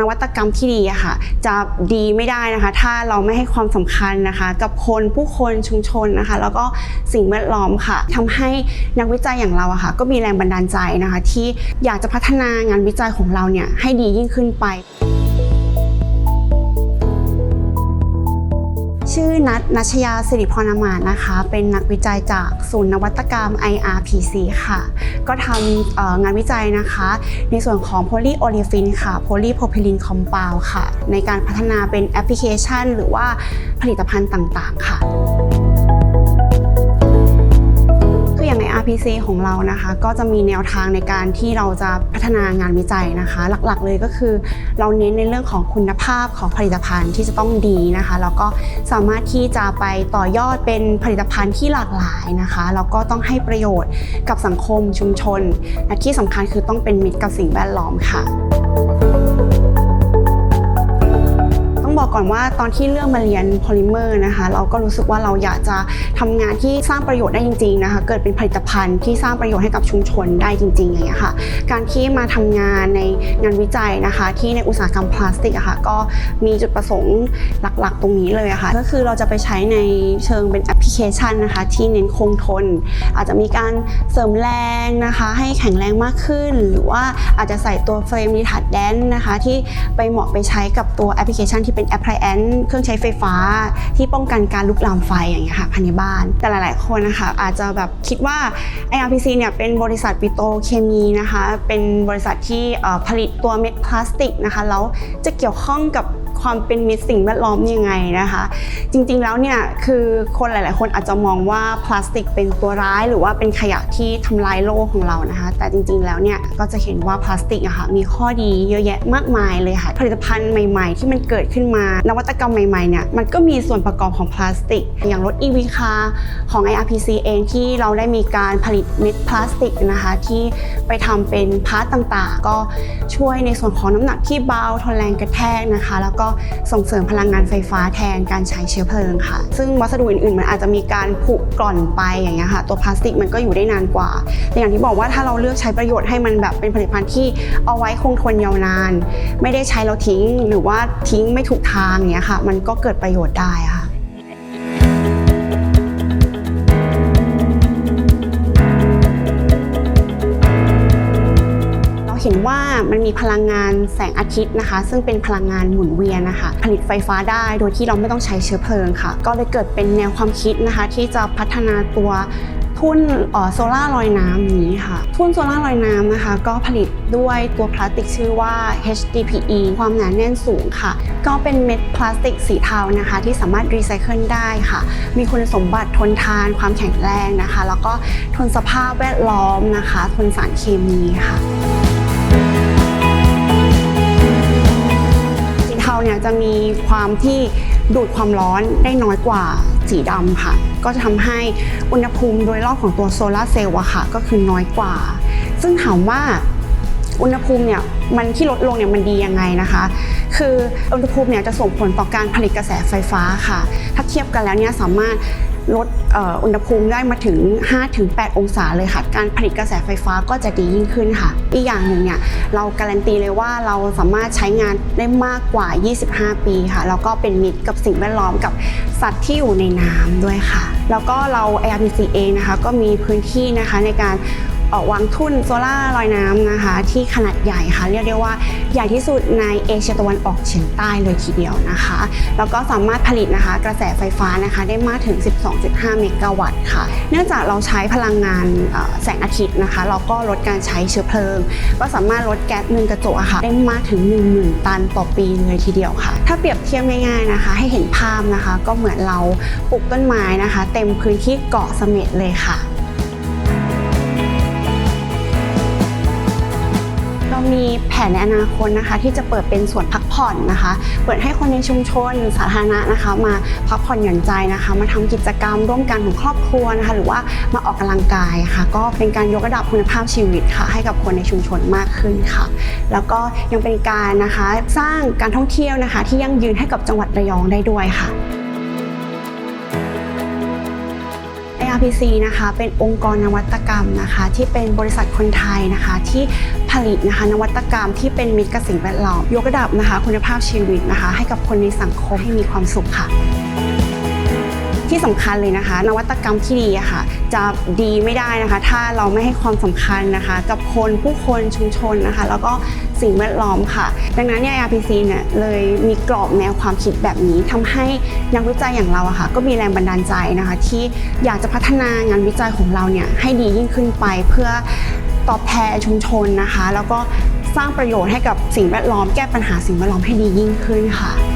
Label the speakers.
Speaker 1: นวัตกรรมที่ดีอะค่ะ จะดีไม่ได้นะคะ ถ้าเราไม่ให้ความสำคัญนะคะ กับคนผู้คนชุมชนนะคะ แล้วก็สิ่งแวดล้อมค่ะทำให้นักวิจัยอย่างเราอะค่ะ ก็มีแรงบันดาลใจนะคะ ที่อยากจะพัฒนางานวิจัยของเราเนี่ยให้ดียิ่งขึ้นไป ชื่อนัทนัชยาสิริพรนามานนะคะ เป็นนักวิจัยจากศูนย์นวัตกรรม IRPC ค่ะ ก็ทำงานวิจัยนะคะ ในส่วนของโพลีโอลิฟินค่ะโพลีโพรพิลินคอม u าวค่ะ ในการพัฒนาเป็นแอปพลิเคชัน หรือว่าผลิตภัณฑ์ต่างๆ ค่ะ RPC ของเรานะคะ ก็จะมีแนวทางในการที่เราจะพัฒนางานวิจัยนะคะ หลักๆ เลยก็คือ เราเน้นในเรื่องของคุณภาพของผลิตภัณฑ์ที่จะต้องดีนะคะ แล้วก็สามารถที่จะไปต่อยอดเป็นผลิตภัณฑ์ที่หลากหลายนะคะแล้วก็ต้องให้ประโยชน์กับสังคมชุมชนและที่สำคัญคือต้องเป็นมิตรกับสิ่งแวดล้อมค่ะ บอกก่อนว่าตอนที่เลือกมาเรียนพอลิเมอร์นะคะ เราก็รู้สึกว่าเราอยากจะทำงานที่สร้างประโยชน์ได้จริงๆนะคะเกิดเป็นผลิตภัณฑ์ที่สร้างประโยชน์ให้กับชุมชนได้จริงๆอย่างเงี้ยค่ะการที่มาทำงานในงานวิจัยนะคะ ที่ในอุตสาหกรรมพลาสติกอะค่ะก็มีจุดประสงค์หลักๆ ตรงนี้เลยอะค่ะก็คือเราจะไปใช้ในเชิงเป็นแอปพลิเคชันนะคะ ที่เน้นคงทน อาจจะมีการเสริมแรงนะคะ ให้แข็งแรงมากขึ้น หรือว่าอาจจะใส่ตัวเฟรมรีทัดแดนนะคะ ที่ไปเหมาะไปใช้กับตัวแอปพลิเคชันที่เป็น appliance เครื่องใช้ไฟฟ้า ที่ป้องกันการลุกลามไฟอย่างเงี้ยค่ะภายในบ้าน แต่หลาย ๆ คนนะคะอาจจะแบบคิดว่า IRPC เนี่ยเป็นบริษัทปิโตเคมีนะคะ เป็นบริษัทที่ผลิตตัวเม็ดพลาสติกนะคะแล้วจะเกี่ยวข้องกับ ความเป็นมิตรสิ่งแวดล้อมยังไงนะคะ จริงๆแล้วเนี่ยคือคนหลาย ๆ คนอาจจะมองว่าพลาสติกเป็นตัวร้ายหรือว่าเป็นขยะที่ทำลายโลกของเรานะคะ แต่จริง ๆ แล้วเนี่ยก็จะเห็นว่าพลาสติกอะค่ะมีข้อดีเยอะแยะมากมายเลยค่ะ ผลิตภัณฑ์ใหม่ ๆ ที่มันเกิดขึ้นมา นวัตกรรมใหม่ ๆ เนี่ยมันก็มีส่วนประกอบของพลาสติก อย่างรถ EV car ของ IRPC เองที่เราได้มีการผลิตเม็ดพลาสติกนะคะที่ไปทำเป็นพาร์ตต่างๆ ก็ช่วยในส่วนของน้ำหนักที่เบาทนแรงกระแทกนะคะ แล้วก็ส่งเสริมพลังงานไฟฟ้าแทนการใช้เชื้อเพลิงค่ะ ซึ่งวัสดุอื่นๆ มันอาจจะมีการผุกร่อนไปอย่างเงี้ยค่ะ ตัวพลาสติกมันก็อยู่ได้นานกว่า แต่อย่างที่บอกว่าถ้าเราเลือกใช้ประโยชน์ให้มันแบบเป็นผลิตภัณฑ์ที่เอาไว้คงทนยาวนาน ไม่ได้ใช้แล้วทิ้งหรือว่าทิ้งไม่ถูกทางเงี้ยค่ะ มันก็เกิดประโยชน์ได้ค่ะ ห็นว่ามันมีพลังงานแสงอาทิตย์นะคะ ซึ่งเป็นพลังงานหมุนเวียนนะคะผลิตไฟฟ้าได้โดยที่เราไม่ต้องใช้เชื้อเพลิงค่ะ ก็เลยเกิดเป็นแนวความคิดนะคะ ที่จะพัฒนาตัวทุ่นโซล่าร์ลอยน้ำนี้ค่ะ ทุ่นโซล่าร์ลอยน้ำนะคะ ก็ผลิตด้วยตัวพลาสติกชื่อว่า HDPE ความหนาแน่นสูงค่ะ ก็เป็นเม็ดพลาสติกสีเทานะคะ ที่สามารถรีไซเคิลได้ค่ะ มีคุณสมบัติทนทานความแข็งแรงนะคะ แล้วก็ทนสภาพแวดล้อมนะคะ ทนสารเคมีค่ะ จะมีความที่ดูดความร้อนได้น้อยกว่าสีดำค่ะ ก็จะทำให้อุณหภูมิโดยรอบของตัวโซลาเซลล์อะค่ะก็คือน้อยกว่า ซึ่งถามว่าอุณหภูมิเนี่ยมันที่ลดลงเนี่ยมันดียังไงนะคะ คืออุณหภูมิเนี่ยจะส่งผลต่อการผลิตกระแสไฟฟ้าค่ะ ถ้าเทียบกันแล้วเนี่ยสามารถ ลดอุณหภูมิได้มาถึง 5-8 องศาเลยค่ะ การผลิตกระแสไฟฟ้าก็จะดียิ่งขึ้นค่ะ อีกอย่างหนึ่งเนี่ยเราการันตีเลยว่าเราสามารถใช้งานได้มากกว่า 25 ปีค่ะ แล้วก็เป็นมิตรกับสิ่งแวดล้อมกับสัตว์ที่อยู่ในน้ำด้วยค่ะ แล้วก็เรา ARPC เองนะคะก็มีพื้นที่นะคะในการ เอ่อวางทุ่นโซล่าร์ลอยน้ำนะคะ ที่ขนาดใหญ่ค่ะ เรียกได้ว่าใหญ่ที่สุดในเอเชียตะวันออกเฉียงใต้เลยทีเดียวนะคะ แล้วก็สามารถผลิตนะคะ กระแสไฟฟ้านะคะ ได้มากถึง 12.5 เมกะวัตต์ค่ะ เนื่องจากเราใช้พลังงานแสงอาทิตย์นะคะเราก็ลดการใช้เชื้อเพลิง ก็สามารถลดแก๊สเรือนกระจกค่ะ ได้มากถึง 10,000 ตันต่อปีเลยทีเดียวค่ะ ถ้าเปรียบเทียบง่ายๆนะคะ ให้เห็นภาพนะคะ ก็เหมือนเราปลูกต้นไม้นะคะ เต็มพื้นที่เกาะเสม็ดเลยค่ะ มีแผนในอนาคตนะคะ ที่จะเปิดเป็นสวนพักผ่อนนะคะ เปิดให้คนในชุมชนสาธารณะนะคะ มาพักผ่อนหย่อนใจนะคะ มาทำกิจกรรมร่วมกันของครอบครัวนะคะ หรือว่ามาออกกำลังกายค่ะ ก็เป็นการยกระดับคุณภาพชีวิตค่ะ ให้กับคนในชุมชนมากขึ้นค่ะ แล้วก็ยังเป็นการนะคะสร้างการท่องเที่ยวนะคะ ที่ยั่งยืนให้กับจังหวัดระยองได้ด้วยค่ะ RPC นะคะเป็นองค์กรนวัตกรรมนะคะ ที่เป็นบริษัทคนไทยนะคะ ที่ผลิตนะคะนวัตกรรมที่เป็นมิตรกับสิ่งแวดล้อมยกระดับนะคะ คุณภาพชีวิตนะคะ ให้กับคนในสังคมให้มีความสุขค่ะ ที่สำคัญเลยนะคะ นวัตกรรมที่ดีอะค่ะ จะดีไม่ได้นะคะ ถ้าเราไม่ให้ความสำคัญนะคะ กับคนผู้คนชุมชนนะคะ แล้วก็สิ่งแวดล้อมค่ะ ดังนั้นเนี่ย RPC เนี่ยเลยมีกรอบแนวความคิดแบบนี้ทำให้นักวิจัยอย่างเราอะค่ะ ก็มีแรงบันดาลใจนะคะ ที่อยากจะพัฒนางานวิจัยของเราเนี่ยให้ดียิ่งขึ้นไปเพื่อตอบแทนชุมชนนะคะ แล้วก็สร้างประโยชน์ให้กับสิ่งแวดล้อม แก้ปัญหาสิ่งแวดล้อมให้ดียิ่งขึ้นค่ะ